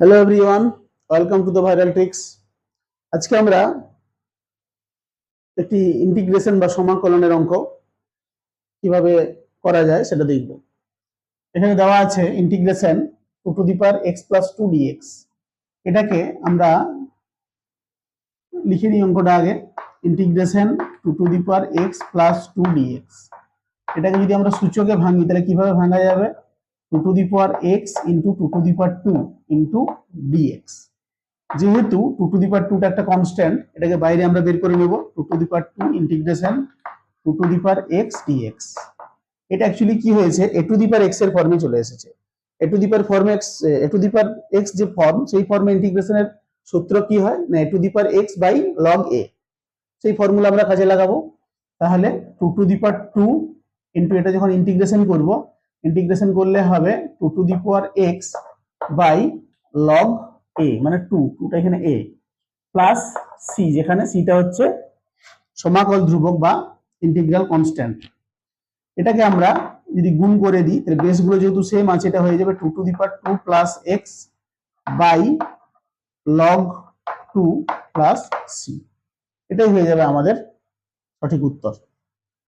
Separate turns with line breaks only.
Hello everyone welcome to the viral tricks আজকে আমরা একটি ইন্টিগ্রেশন বা সমাকলনের অঙ্ক কীভাবে করা যায় সেটা দেখব। এখানে দেওয়া আছে integration two to the power x plus two d x এটাকে আমরা লিখে নিই অঙ্কটা আগে। Integration two to the power x plus two d x এটাকে যদি আমরা সূচকে ভাঙি, তাহলে কীভাবে ভাঙা যাবে? Two to the power x into two to the power two into d x যেহেতু টু টু দি পাওয়ার টুটা একটা কনস্ট্যান্ট এটাকে বাইরে আমরা বের করে নেব। Two to the power two integration two to the power x d x এটা অ্যাকচুয়ালি কি হয়েছে? এ টু দি পাওয়ার এক্সের ফর্মে চলে এসেছে। A to the power form x a to the power x যে ফর্ম সেই ফর্মে ইন্টিগ্রেশনের সূত্র কি হয়? না a to the power x by log a সেই ফর্মুলা আমরা কাজে লাগাবো। তাহলে two to the power two into এটা যখন ইন্টিগ্রেশন করব ইন্টিগ্রেশন করলে হবে two to the power x by log a মানে টু টুটা এখানে এ প্লাস সি যেখানে সিটা হচ্ছে সমাকল ধ্রুবক বা ইন্টিগ্রাল কনস্ট্যান্ট এটাকে আমরা যদি গুণ করে দিই, তাহলে বেসগুলো যেহেতু সেম আছে, এটা হয়ে যাবে two to the power two plus x by log two plus c এটাই হয়ে যাবে আমাদের সঠিক উত্তর।